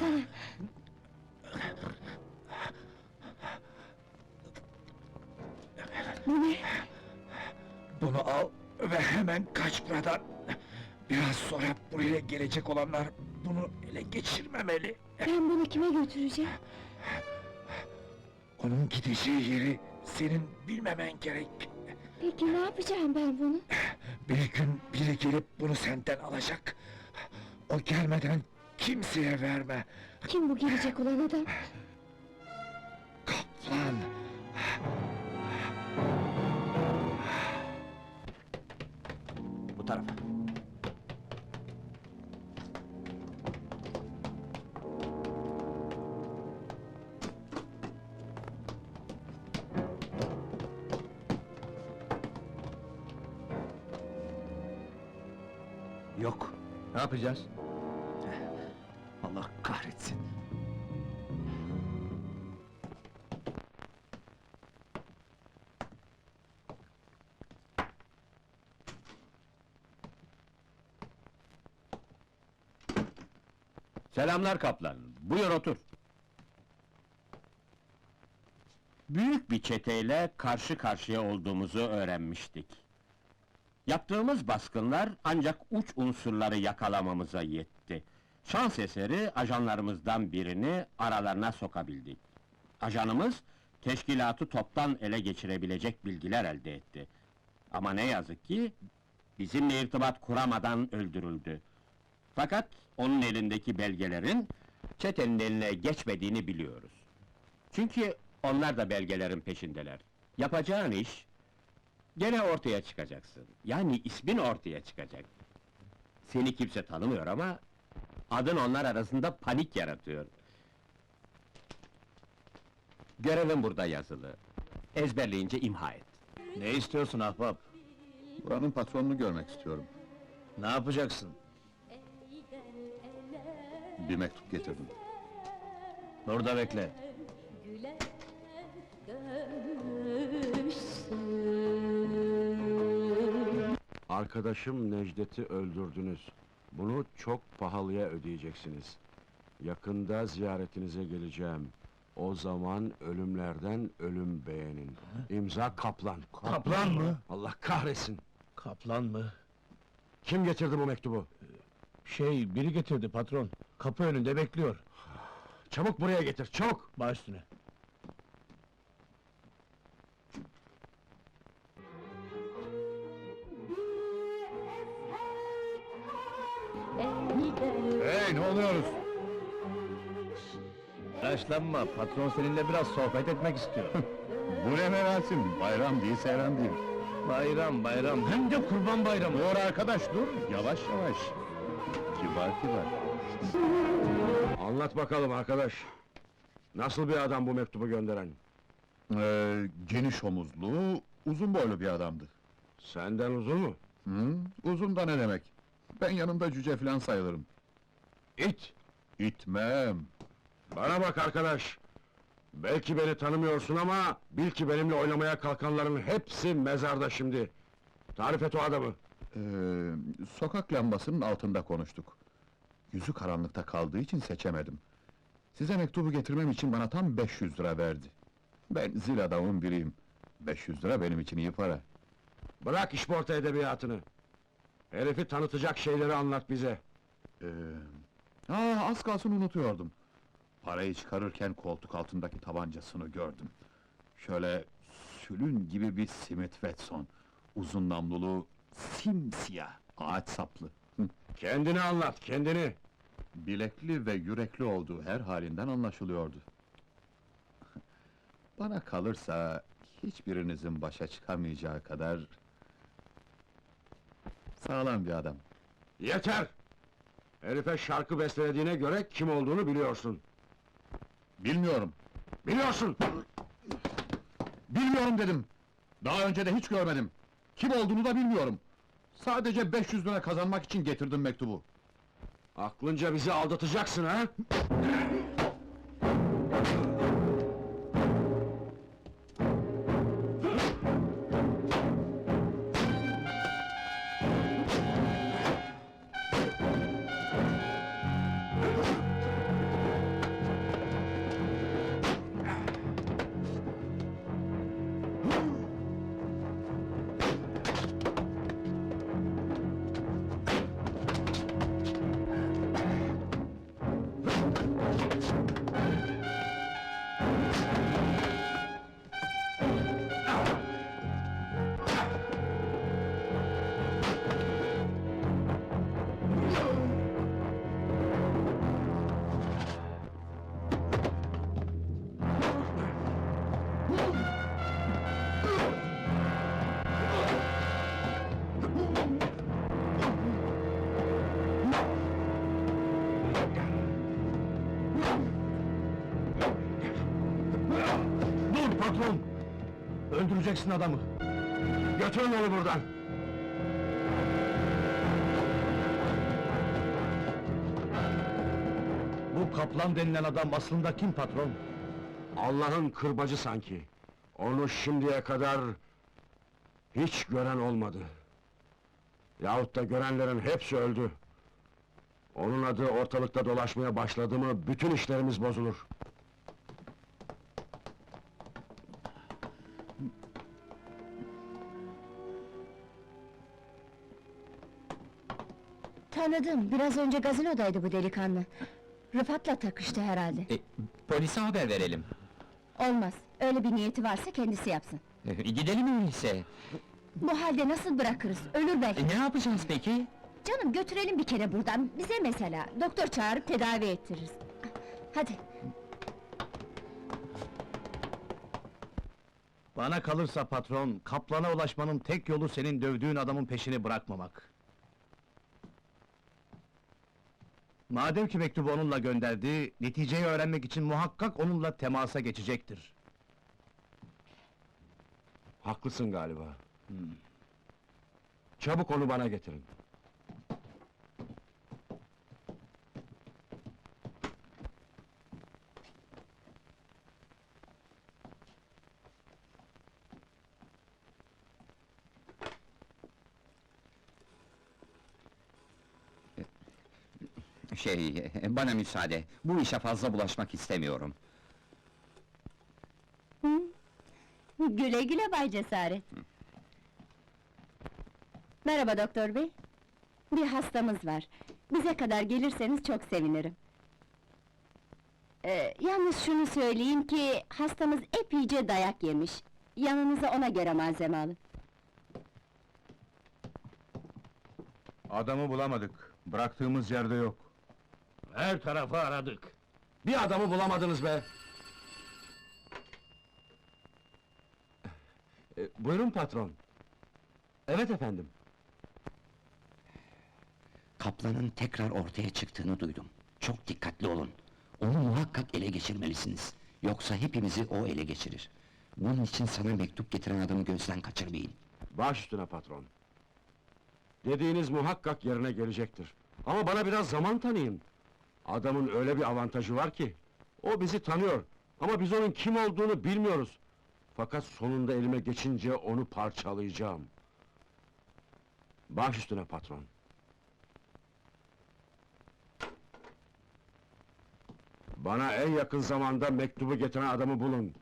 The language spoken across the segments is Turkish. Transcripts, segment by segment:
bana. Bu ne? Bunu al ve hemen kaç buradan. Biraz sonra buraya gelecek olanlar bunu ele geçirmemeli. Ben bunu kime götüreceğim? Onun gideceği yeri senin bilmemen gerek. Peki ne yapacağım ben bunu? Bir gün biri gelip bunu senden alacak. O gelmeden kimseye verme. Kim bu gelecek olan adam? Kaplan. Bu tarafa. Yok. Ne yapacağız? Selamlar kaplan. Buyur otur. Büyük bir çeteyle karşı karşıya olduğumuzu öğrenmiştik. Yaptığımız baskınlar ancak uç unsurları yakalamamıza yetti. Şans eseri ajanlarımızdan birini aralarına sokabildik. Ajanımız, teşkilatı toptan ele geçirebilecek bilgiler elde etti. Ama ne yazık ki, bizimle irtibat kuramadan öldürüldü. Fakat onun elindeki belgelerin çetenin eline geçmediğini biliyoruz. Çünkü onlar da belgelerin peşindeler. Yapacağın iş gene ortaya çıkacaksın. Yani ismin ortaya çıkacak. Seni kimse tanımıyor ama adın onlar arasında panik yaratıyor. Görevin burada yazılı. Ezberleyince imha et. Ne istiyorsun ahbap? Buranın patronunu görmek istiyorum. Ne yapacaksın? Bir mektup getirdim. Burada bekle. Arkadaşım Necdet'i öldürdünüz. Bunu çok pahalıya ödeyeceksiniz. Yakında ziyaretinize geleceğim. O zaman ölümlerden ölüm beğenin. İmza Kaplan. Kaplan mı? Allah kahretsin! Kaplan mı? Kim getirdi bu mektubu? Şey, biri getirdi patron. Kapı önünde bekliyor. Çabuk buraya getir, çabuk! Baş üstüne. Hey ne oluyoruz? Telaşlanma, patron seninle biraz sohbet etmek istiyor. Bu ne merasim? Bayram değil seyran değil. bayram, bayram, hem de kurban bayramı. Dur arkadaş dur. Yavaş yavaş. Kibar kibar. Anlat bakalım arkadaş. Nasıl bir adam bu mektubu gönderen? Ee, geniş omuzlu, uzun boylu bir adamdı. Senden uzun mu? Hı? Uzun da ne demek? Ben yanında cüce falan sayılırım. İt! İtmem. Bana bak arkadaş! Belki beni tanımıyorsun ama bil ki benimle oynamaya kalkanların hepsi mezarda şimdi. Tarif et o adamı. Ee, sokak lambasının altında konuştuk. Yüzü karanlıkta kaldığı için seçemedim. Size mektubu getirmem için bana tam 500 lira verdi. Ben zil adamın biriyim. 500 lira benim için iyi para. Bırak işporta edebiyatını. Herifi tanıtacak şeyleri anlat bize. Ee, aa, az kalsın unutuyordum. Parayı çıkarırken koltuk altındaki tabancasını gördüm. Şöyle sülün gibi bir Smith Wesson. Uzun namlulu, simsiyah, ağaç saplı. Kendini anlat, kendini. Bilekli ve yürekli olduğu her halinden anlaşılıyordu. Bana kalırsa hiçbirinizin başa çıkamayacağı kadar sağlam bir adam. Yeter! Herife şarkı bestelediğine göre kim olduğunu biliyorsun. Bilmiyorum. Biliyorsun! Bilmiyorum dedim. Daha önce de hiç görmedim. Kim olduğunu da bilmiyorum. Sadece 500 lira kazanmak için getirdim mektubu. Aklınca bizi aldatacaksın ha? Öldüreceksin adamı. Götürün onu buradan! Bu kaplan denilen adam aslında kim patron? Allah'ın kırbacı sanki. Onu şimdiye kadar hiç gören olmadı. Yahut da görenlerin hepsi öldü. Onun adı ortalıkta dolaşmaya başladı mı bütün işlerimiz bozulur. Tanıdım, biraz önce gazinodaydı bu delikanlı. Rıfat'la takıştı herhalde. E, polise haber verelim. Olmaz, öyle bir niyeti varsa kendisi yapsın. E, gidelim öyleyse. Bu halde nasıl bırakırız, ölür belki. E, ne yapacağız peki? Canım götürelim bir kere buradan, bize mesela. Doktor çağırıp tedavi ettiririz. Hadi, Bana kalırsa patron, kaplana ulaşmanın tek yolu senin dövdüğün adamın peşini bırakmamak. Madem ki mektubu onunla gönderdi, neticeyi öğrenmek için muhakkak onunla temasa geçecektir. Haklısın galiba. Çabuk onu bana getirin. Şey, bana müsaade. Bu işe fazla bulaşmak istemiyorum. güle güle Bay Cesaret. Merhaba doktor bey. Bir hastamız var. Bize kadar gelirseniz çok sevinirim. Ee, yalnız şunu söyleyeyim ki, hastamız epeyce dayak yemiş. Yanınıza ona göre malzeme alın. Adamı bulamadık, bıraktığımız yerde yok. Her tarafı aradık. Bir adamı bulamadınız be! E, buyurun patron. Evet efendim. Kaplanın tekrar ortaya çıktığını duydum. Çok dikkatli olun. Onu muhakkak ele geçirmelisiniz. Yoksa hepimizi o ele geçirir. Bunun için sana mektup getiren adamı gözden kaçırmayın. Baş üstüne patron. Dediğiniz muhakkak yerine gelecektir. Ama bana biraz zaman tanıyın. Adamın öyle bir avantajı var ki, o bizi tanıyor. Ama biz onun kim olduğunu bilmiyoruz. Fakat sonunda elime geçince onu parçalayacağım. Baş üstüne patron. Bana en yakın zamanda mektubu getiren adamı bulun.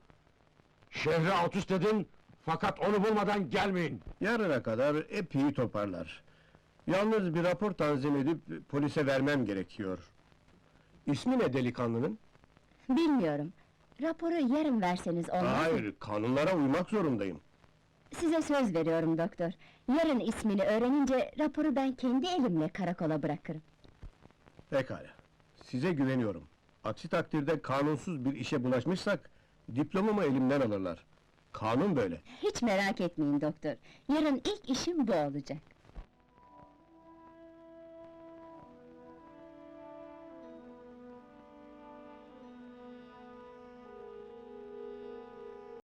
Şehre alt üst edin, fakat onu bulmadan gelmeyin. Yarına kadar epey toparlar. Yalnız bir rapor tanzim edip polise vermem gerekiyor. İsmi ne delikanlının? Bilmiyorum. Raporu yarın verseniz olmaz mı? Hayır, kanunlara uymak zorundayım. Size söz veriyorum doktor. Yarın ismini öğrenince raporu ben kendi elimle karakola bırakırım. Pekala, size güveniyorum. Aksi takdirde kanunsuz bir işe bulaşmışsak, diplomamı elimden alırlar. Kanun böyle. Hiç merak etmeyin doktor. Yarın ilk işim bu olacak.